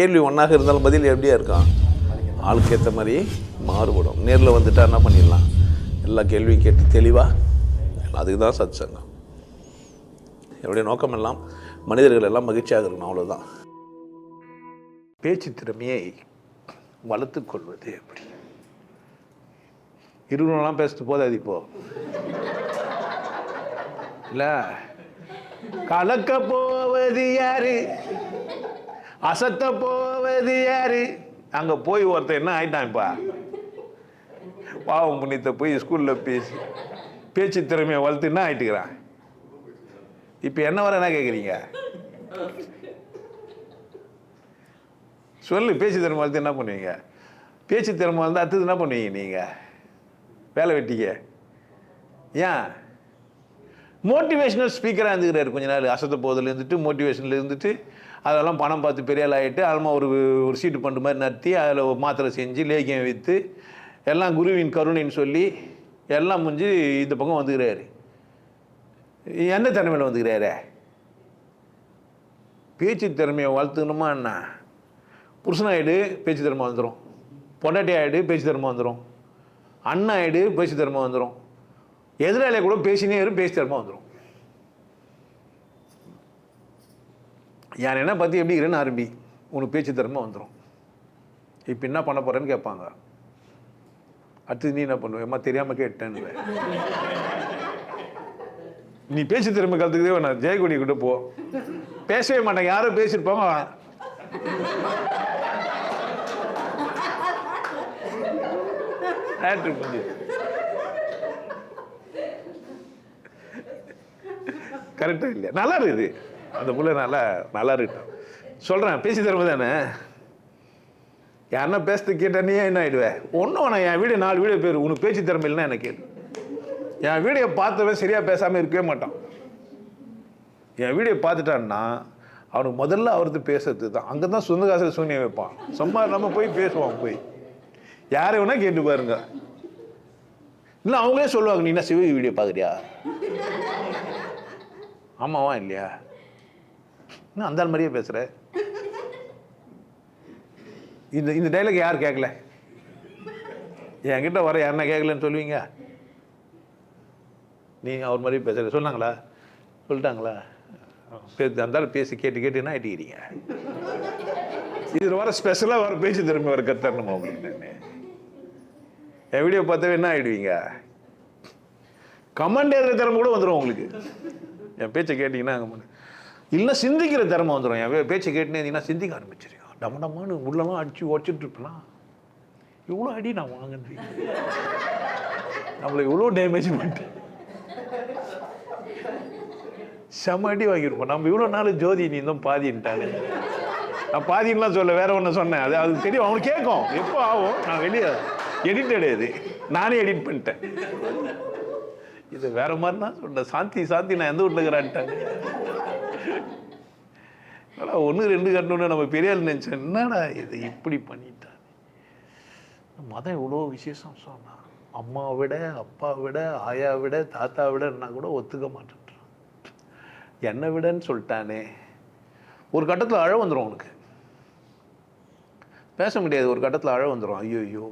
கேள்வி ஒன்றாக இருந்தாலும் பதில் எப்படியா இருக்கான் ஆளுக்கு ஏற்ற மாதிரி மாறுபடும். நேரில் வந்துட்டா என்ன பண்ணிடலாம்? எல்லா கேள்வியும் கேட்டு தெளிவாக அதுக்கு தான் சத் சங்கம் என்னுடைய நோக்கம் எல்லாம் மனிதர்கள் எல்லாம் மகிழ்ச்சியாக இருக்கணும் அவ்வளோதான் பேச்சு திறமையை வளர்த்துக் கொள்வது எப்படி? இருநூறுலாம் பேசிட்டு போதாது இப்போ? இல்லை? கலக்க போவது யாரு? அசத்த போவது யாரு? அங்க போய் ஒருத்தன் என்ன ஆயிட்டான்ப்பா? பாவம் புண்ணியத்தை போய் ஸ்கூல்ல பேசி பேச்சு திறமையை வளர்த்து என்ன ஆயிட்டுக்கிறான்? இப்ப என்ன வர என்ன கேக்குறீங்க? சொல்லு பேச்சு திறமை வளர்த்து என்ன பண்ணுவீங்க? பேச்சு திறமை வந்து அடுத்தது என்ன பண்ணுவீங்க நீங்க? வேலை வெட்டிக்க? ஏன்? மோட்டிவேஷனல் ஸ்பீக்கராக இருந்துக்கிறார் கொஞ்ச நாள். அசத்த போதில் இருந்துட்டு மோட்டிவேஷனில் இருந்துட்டு அதெல்லாம் பணம் பார்த்து பெரிய ஆகிட்டு அதெல்லாம் ஒரு ஒரு சீட்டு பண்டு மாதிரி நடத்தி அதில் மாத்திரை செஞ்சு லேகியம் விற்று எல்லாம் குருவின் கருணைன்னு சொல்லி எல்லாம் முடிஞ்சு இந்த பக்கம் வந்துக்கிறாரு. எந்த திறமையில் வந்துக்கிறாரு? பேச்சு திறமையை வளர்த்துக்கணுமா என்ன? புருஷனாயிடு பேச்சு திறமை வந்துடும் பொண்டாட்டி ஆகிடு பேச்சு திறமை வந்துடும் அண்ணன் ஆகிடு பேச்சு திறமை வந்துடும் எதிராளியை கூட பேசினே இரு பேசி திறமை வந்துடும் யார் என்ன பற்றி எப்படி இருன்னு ஆரம்பி உனக்கு பேச்சு திறமை வந்துடும் இப்போ என்ன பண்ண போறேன்னு கேட்பாங்க. அடுத்து நீ என்ன பண்ணுவேம்மா தெரியாமல் கேட்டேன்னு நீ பேச்சு திறமை கற்றுக்கதே நான் ஜெயக்குடி கிட்ட போ. பேசவே மாட்டேன் யாரும் பேசியிருப்பாங்க ஆக்டர் புரிஞ்சு கரெக்டாக இல்லையா? நல்லா இருக்குது. அந்த புள்ள நல்லா நல்லா இருக்கட்டும். சொல்கிறேன் பேசி தரும்போது தானே? யாருன்னா பேசுறது கேட்டால் நீ என்ன ஆகிடுவேன் ஒன்றும் வேணாம் என் வீடு நாலு வீடியோ பேர் உனக்கு பேச்சு திறமை இல்லைன்னா என்ன கேட்டு என் வீடியோ பார்த்தவன் சரியாக பேசாமல் இருக்கவே மாட்டான். என் வீடியோ பார்த்துட்டான்னா அவனுக்கு முதல்ல அவரது பேசுறது தான். அங்கே தான் சொந்தகாசில் சூன்யம் வைப்பான். சும்மா நம்ம போய் பேசுவான் போய். யாரை வேணா கேட்டு பாருங்க. இல்லை அவங்களே சொல்லுவாங்க நீ என்ன சிவகி வீடியோ பார்க்குறியா? ஆமாவா இல்லையா? இன்னும் அந்த மாதிரியே பேசுகிற இந்த இந்த டைலாக் யார் கேட்கல என்கிட்ட வர யாருன்னா கேட்கலன்னு சொல்லுவீங்க? நீங்கள் அவர் மாதிரி பேசுகிற சொன்னாங்களா? சொல்லிட்டாங்களா? பேசி அந்த பேசி கேட்டு கேட்டு என்ன ஆயிட்டீங்க? இதில் வர ஸ்பெஷலாக வர பேச்சு திறமை வர கத்தரணுமா அப்படின்னு என் வீடியோ பார்த்தாவே என்ன ஆகிடுவீங்க கமெண்ட் எழுதுற திறமை கூட வந்துடும் உங்களுக்கு. என் பேச்சை கேட்டிங்கன்னா இல்லைன்னா சிந்திக்கிற திறமை வந்துடும் என் பேச்சை கேட்டுனே சிந்திக்க ஆரம்பிச்சிருக்கோம் டம டமான்னு உள்ளலாம் அடிச்சு உடச்சிட்டு இருப்பலாம் இவ்வளோ அடி நான் வாங்கினேன். நம்மளை இவ்வளோ டேமேஜ் பண்ணிட்டேன். செம அடி வாங்கியிருப்போம். நம்ம இவ்வளோ நாள் ஜோதி நீ இன்னும் பாதின்ட்டாங்க நான் பாதின்லாம் சொல்ல வேற ஒன்று சொன்னேன். அது அது தெரியும். அவனுக்கு கேட்கும். எப்போ ஆகும்? நான் வெளியே எடிட் கிடையாது நானே எடிட் பண்ணிட்டேன். இது வேற மாதிரி தான் சொன்னேன் சாந்தி சாந்தி நான் எந்த வீட்டில் இருக்கிறான்ட்டாங்க. ஒன்று ரெண்டு கட்டணுன்னு நம்ம பெரியாள் நினச்சேன். என்னடா இது இப்படி பண்ணிட்டான் மதம் இவ்வளோ விசேஷம் சொன்னான் அம்மாவை விட அப்பாவை விட ஆயா விட தாத்தா விடன்னா கூட ஒத்துக்க மாட்டேன்றான். என்னை விடன்னு சொல்லிட்டானே. ஒரு கட்டத்தில் அழ வந்துடும் உனக்கு. பேச முடியாது ஒரு கட்டத்தில் அழ வந்துடும் ஐயோ ஐயோ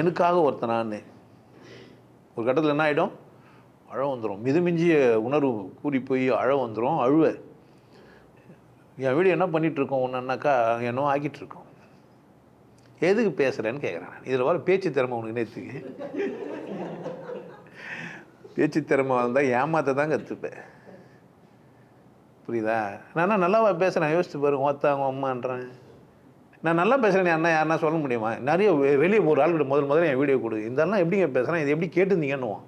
எனக்காக ஒருத்தனான்னு ஒரு கட்டத்தில் என்ன ஆகிடும் அழ வந்துடும் மிதமிஞ்சிய உணர்வு கூடி போய் அழ வந்துடும் அழுவ என் வீடு என்ன பண்ணிகிட்ருக்கோம் இருக்கோம் ஒன்றுனாக்கா என்னவோ ஆக்கிட்டுருக்கோம். எதுக்கு பேசுகிறேன்னு கேட்குறேன் இதில் வர பேச்சு திறமை உனக்கு நேற்றுக்கு பேச்சு திறமை வந்தால் ஏமாத்த தான் கற்றுப்பேன் புரியுதா? நான் நல்லாவா பேசுகிறேன் யோசிச்சு பாரு ஓத்தாங்க அம்மான்றேன் நான் நல்லா பேசுகிறேன் அண்ணா யாருன்னா சொல்ல முடியுமா? நிறைய வெளியே ஒரு ஆள்கிட்ட முதல் முதல்ல என் வீடியோ கொடு. இதெல்லாம் எப்படிங்க பேசுகிறேன் இது எப்படி கேட்டுருந்தீங்கன்னுவான்.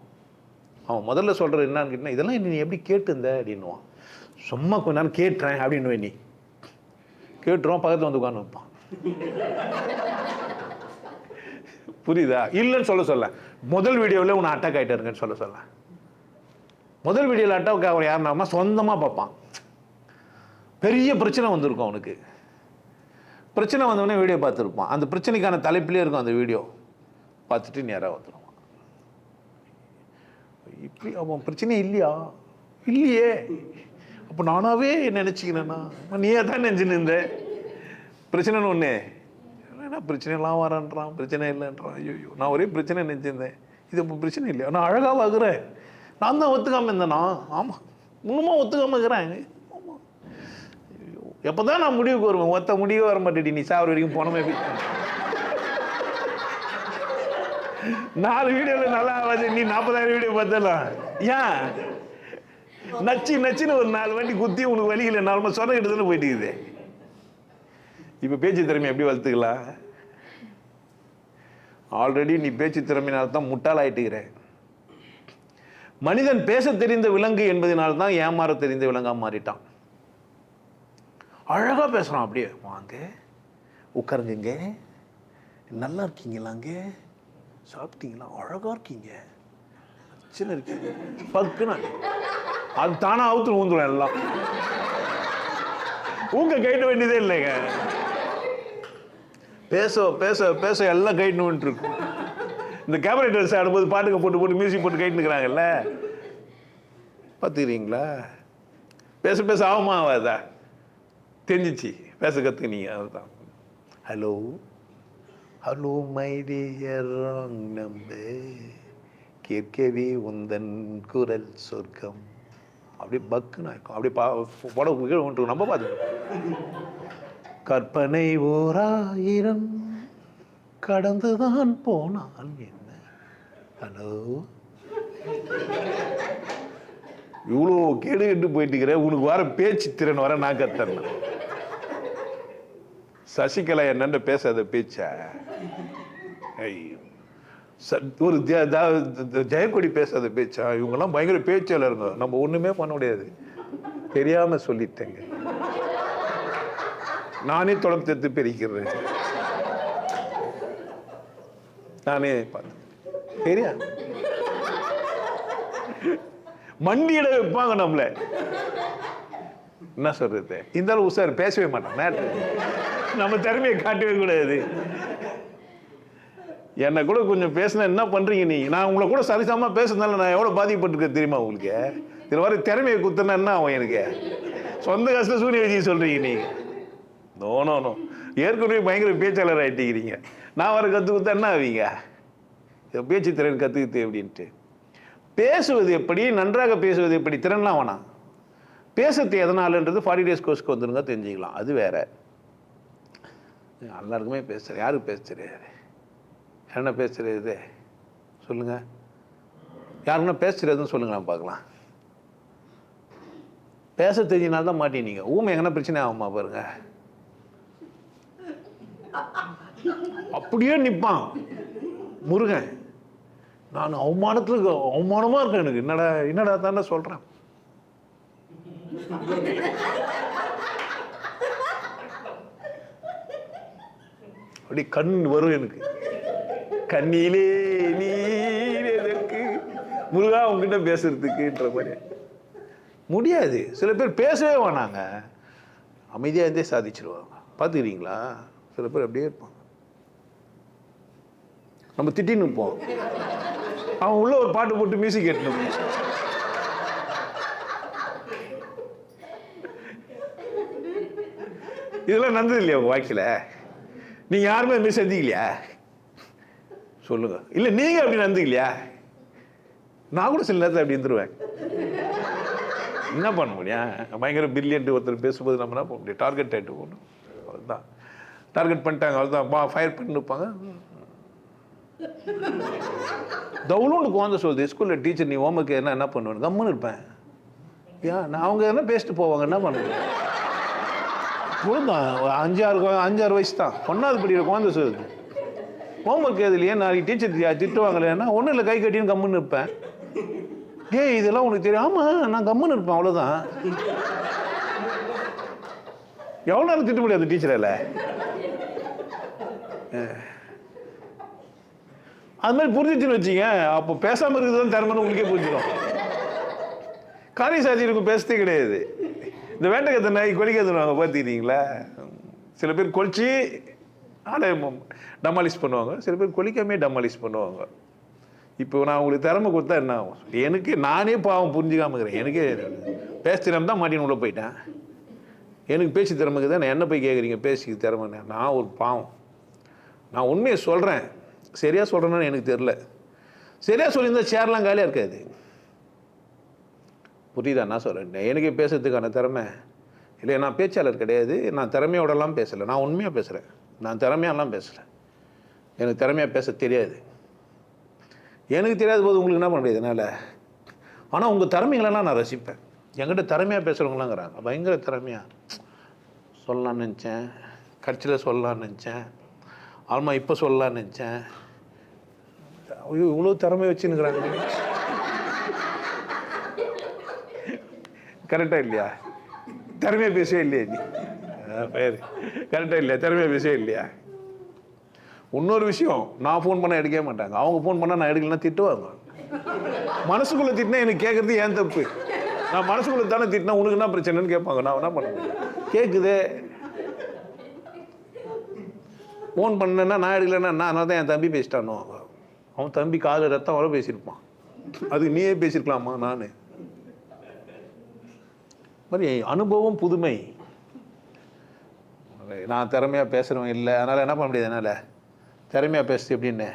அவன் முதல்ல சொல்கிறது என்னன்னு கேட்டால் இதெல்லாம் நீ எப்படி கேட்டுருந்த? அப்படின்னுவான். சும்மா கொஞ்ச நேரம் கேட்டுறேன் அப்படின்னு நீ. கேட்டுருவான் பக்கத்தில் வந்து உட்காந்து வைப்பான். புரியுதா? இல்லைன்னு சொல்ல சொல்ல. முதல் வீடியோவில் உன்னை அட்டாக் ஆகிட்டாருங்கன்னு சொல்ல சொல்ல. முதல் வீடியோவில் அட்டாக் அவன் யாருனாமா சொந்தமாக பார்ப்பான். பெரிய பிரச்சனை வந்திருக்கும் அவனுக்கு. பிரச்சனை வந்தவொடனே வீடியோ பார்த்துருப்பான். அந்த பிரச்சனைக்கான தலைப்பிலே இருக்கும் அந்த வீடியோ. பார்த்துட்டு நேராக வந்துடும் அவன் பிரச்சனை இல்லையா? இல்லையே. அப்போ நானாவே நினச்சிக்கிறேன்னா. நீயே தான் நினச்சின்னு இருந்தேன் பிரச்சனைன்னு ஒன்று என்ன பிரச்சனைலாம் வரேன்றான் பிரச்சனை இல்லைன்றான். ஐயோ நான் ஒரே பிரச்சனை நினச்சிருந்தேன். இது இப்போ பிரச்சனை இல்லையா? நான் அழகாக பார்க்குறேன் நான் தான் ஒத்துக்காமல் இருந்தேனா? ஆமாம் இன்னுமா ஒத்துக்காமல் இருக்கிறேன். ஆமாம் ஐயோ எப்போ தான் நான் முடிவுக்கு வருவேன்? ஒத்த முடிவே வர மாட்டேடி. நீ சாவர வரைக்கும் போனமே. நாலு வீடியோவில் நல்லா வந்து நீ நாற்பதாயிரம் வீடியோ பார்த்தலாம் ஏன்? நச்சு நச்சுன்னு ஒரு நாலு வண்டி குத்தி உனக்கு வழியில் நாலு சொன்ன கிட்ட தானே போயிட்டு இப்போ பேச்சு திறமை எப்படி வளர்த்துக்கலாம்? ஆல்ரெடி நீ பேச்சு திறமையினால் தான் முட்டாளாயிட்டுக்கிற மனிதன் பேச தெரிந்த விலங்கு என்பதனால தான் ஏமாற தெரிந்த விலங்காக மாறிட்டான். அழகா பேசுறான் அப்படியே. வாங்க. உட்காருங்க நல்லா இருக்கீங்களாங்க சாப்பிட்டீங்களா? அழகாக இருக்கீங்க. சின்ன இருக்கீங்க பக்குன்னு. அது தானாக அவுத்து ஊந்துடும் எல்லாம். உங்க கைட்ட வேண்டியதே இல்லைங்க. பேச பேச பேச எல்லாம் கைட்னு இருக்கும் இந்த கேமரா ட்ரெஸ் ஆடும்போது பாட்டுக்கு போட்டு போட்டு மியூசிக் போட்டு கைட்டுக்கிறாங்கல்ல பார்த்துக்கிறீங்களா பேச பேச ஆகுமா ஆகாதா தெரிஞ்சிச்சு. பேச கற்றுக்கினீங்க அதுதான். Hello hello my dear wrong number கேட்கவே உந்தன் குரல் சொர்க்கம். அப்படியே பக்குன்னு இருக்கும் அப்படியே பா படம் கீழே ஒன்று நம்ம பார்த்து கற்பனை ஓராயிரம் கடந்துதான் போனால் என்ன? ஹலோ? இவ்வளோ கேடு கெட்டு போயிட்டு இருக்கிற உனக்கு வர பேச்சு திறன் வர நான் கத்தறேன். சசிகலா என்னன்னு பேசாத பேச்ச. ஐயோ. ச- ஒரு ஜெயக்கொடி பேசாத பேச்சா? இவங்கெல்லாம் பயங்கர பேச்சாளருங்க. நம்ம ஒண்ணுமே பண்ண முடியாது. தெரியாம சொல்லிட்டேங்க. நானே தொடர்ந்து பிரிக்கிறேன். நானே பார்த்தேன் சரியா மண்டியிட வைப்பாங்க நம்மள. என்ன சொல்றது? இந்த அளவு உசார் பேசவே மாட்டேன். நேற்று நம்ம திறமையை காட்டவே கூடாது. என்னை கூட கொஞ்சம் பேசினா என்ன பண்றீங்க நீ? நான் உங்களை கூட சரிசமா பேசுறதுனால நான் எவ்வளவு பாதிக்கப்பட்டிருக்கேன் தெரியுமா உங்களுக்கு? இதுல வர திறமையை குத்துனா என்ன ஆகும் எனக்கு? சொந்த காசுல சூரிய விஜய் சொல்றீங்க நீங்க. நோ நோ நோ ஏற்கனவே பயங்கர பேச்சாளர் ஆயிட்டீங்க. நான் வர கற்றுக் கொடுத்தா என்ன ஆவீங்க? இதை பேச்சு திறன் கத்துக்கிட்டு அப்படின்ட்டு. பேசுவது எப்படி? நன்றாக பேசுவது எப்படி? திறன்லாம் வேணாம். பேசுறது எதனாலன்றது ஃபார்ட்டி டேஸ் கோர்ஸ்க்கு வந்துருங்க தெரிஞ்சுக்கலாம். அது வேறு. எல்லாருக்குமே பேசுகிறேன் யாருக்கு பேச தெரியாது என்ன பேச தெரியாது சொல்லுங்க. யாருன்னா பேச தெரியாதுன்னு சொல்லுங்க நான் பார்க்கலாம். பேச தெரிஞ்சினால தான் மாட்டினீங்க. ஊமை எங்கன்னா பிரச்சனை ஆகுமா பாருங்க. அப்படியே நிற்பான் முருகன் நான் அவமானத்துல அவமானமா இருக்கேன் எனக்கு. என்னடா என்னடா தானே சொல்றேன்? அப்படி கண் வரும் எனக்கு. கண்ணிலே நீர் எதற்கு? முருகா உங்ககிட்ட பேசுறதுக்குன்ற மாதிரி. முடியாது. சில பேர் பேசவே வேணாங்க அமைதியாக இருந்தே சாதிச்சிருவாங்க. பார்த்துக்கிறீங்களா சில பேர் அப்படியே இருப்பாங்க. நம்ம திட்டின்னு இருப்போம். அவன் உள்ள ஒரு பாட்டு போட்டு மியூசிக் கேட்டணும் இதெல்லாம் நடந்தது இல்லையா உங்கள் வாழ்க்கையில்? நீங்கள் யாருமே அது மாதிரி சந்திக்கலையா சொல்லுங்க. நீங்கள் நீங்க அப்படி நடந்துக்கலையா? நான் கூட சில நேரத்தில் அப்படி இருந்துருவேன். என்ன பண்ண முடியும்? பயங்கர பிரில்லியன்ட் ஒருத்தர் பேசும்போது நம்ம என்ன பண்ண முடியும்? டார்கெட் ஆகிட்டு போகணும். அவ்வளோதான் டார்கெட் பண்ணிட்டாங்க அவ்வளோதான் பா ஃபயர் பண்ணி நிற்பாங்க தவுளுன்னு குழந்தை சொல்லுது ஸ்கூலில் டீச்சர் நீ ஹோம்ஒர்க் என்ன என்ன பண்ணுவேன் கம்முன்னு இருப்பேன். ஏன் நான் அவங்க என்ன பேசிட்டு போவாங்க என்ன பண்ணுவேன் குழந்தான் அஞ்சாறு அஞ்சாறு வயசு தான் ஒன்றாவது படிக்கிற குழந்தை சொல்லுது. ஹோம்ஒர்க் எதுலையே நாளைக்கு டீச்சர் திட்டுவாங்களேன்னா ஒன்றும் இல்லை கை கட்டின்னு கம்முன்னு இருப்பேன். டேய் இதெல்லாம் உனக்கு தெரியும். ஆமாம் நான் கம்முன்னு இருப்பேன் அவ்வளோதான் எவ்வளோ நேரம் திட்ட முடியாது டீச்சரில் அது மாதிரி புரிஞ்சிச்சுன்னு வச்சிங்க அப்போ பேசாமல் இருக்கிறது தான் திறமைன்னு உங்களுக்கே புரிஞ்சிடும் காரிய இருக்கும் பேசுறதே கிடையாது. இந்த வேண்டகத்தை நாய் கொலிக்காதுன்னு பார்த்துக்கிறீங்களா? சில பேர் கொலிச்சு ஆளை டமாலிஷ் பண்ணுவாங்க. சில பேர் கொலிக்காமே டமாலிஷ் பண்ணுவாங்க. இப்போ நான் உங்களுக்கு திறமை கொடுத்தா என்ன ஆகும்? எனக்கு நானே பாவம் புரிஞ்சுக்காம இருக்கிறேன். எனக்கே பேச திறமை தான் மாட்டின்னு உள்ளே போயிட்டேன். எனக்கு பேச்சு திறமைக்கு தான் என்ன போய் கேட்குறீங்க? பேசிக்க திறமைன்னு நான் ஒரு பாவம். நான் உண்மையை சொல்கிறேன் சரியாக சொல்கிறேன்னு எனக்கு தெரில சரியாக சொல்லியிருந்தா சேர்லாம் காலியாக இருக்காது. புரியுதா நான் சொல்கிறேன் எனக்கு பேசுறதுக்கான திறமை. இல்லை நான் பேச்சாளர் கிடையாது நான் திறமையோடலாம் பேசலை. நான் உண்மையாக பேசுகிறேன் நான் திறமையாலாம் பேசலை. எனக்கு திறமையாக பேச தெரியாது. எனக்கு தெரியாத போது உங்களுக்கு என்ன பண்ண முடியாது என்னால் ஆனால் உங்கள் திறமைகளெல்லாம் நான் ரசிப்பேன். என்கிட்ட திறமையாக பேசுகிறவங்களாங்கிறாங்க பயங்கர திறமையாக சொல்லலாம்னு நினச்சேன். கட்சியில் சொல்லலாம்னு நினச்சேன். ஆல்மா இப்போ சொல்லலாம்னு நினச்சேன். ஐயோ இவ்வளோ திறமை வச்சுன்னுக்குறாங்க. கரெக்டாக இல்லையா? திறமையாக பேசவே இல்லையா நீ? பேர் கரெக்டாக இல்லையா? திறமையாக பேசவே இல்லையா? இன்னொரு விஷயம் நான் ஃபோன் பண்ணால் எடுக்கவே மாட்டாங்க. அவங்க ஃபோன் பண்ணால் நான் எடுக்கலன்னா திட்டுவாங்க. மனசுக்குள்ளே திட்டினா எனக்கு கேட்குறது ஏன் தப்பு? நான் மனசுக்குள்ளே தானே திட்டினா உனக்கு என்ன பிரச்சனைன்னு கேட்பாங்க. நான் என்ன பண்ண கேட்குது கேட்குதே ஃபோன் பண்ணேன்னா நான் எடுக்கலைன்னா நான் அதனால தான் என் தம்பி பேசிட்டானோ அவன் தம்பி காது ரத்தம் வர பேசியிருப்பான். அதுக்கு நீயே பேசியிருக்கலாமா? நான். மாதிரி அனுபவம் புதுமை. நான் திறமையாக பேசுகிறவன் இல்லை. அதனால் என்ன பண்ண முடியாது என்னால்? திறமையாக பேசுது எப்படின்னு?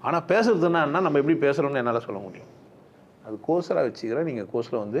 ஆனால் பேசுறதுன்னா நம்ம எப்படி பேசுகிறோம்னு என்னால் சொல்ல முடியும். அது கோர்ஸராக வச்சுக்கிறேன். நீங்கள் கோர்ஸில் வந்து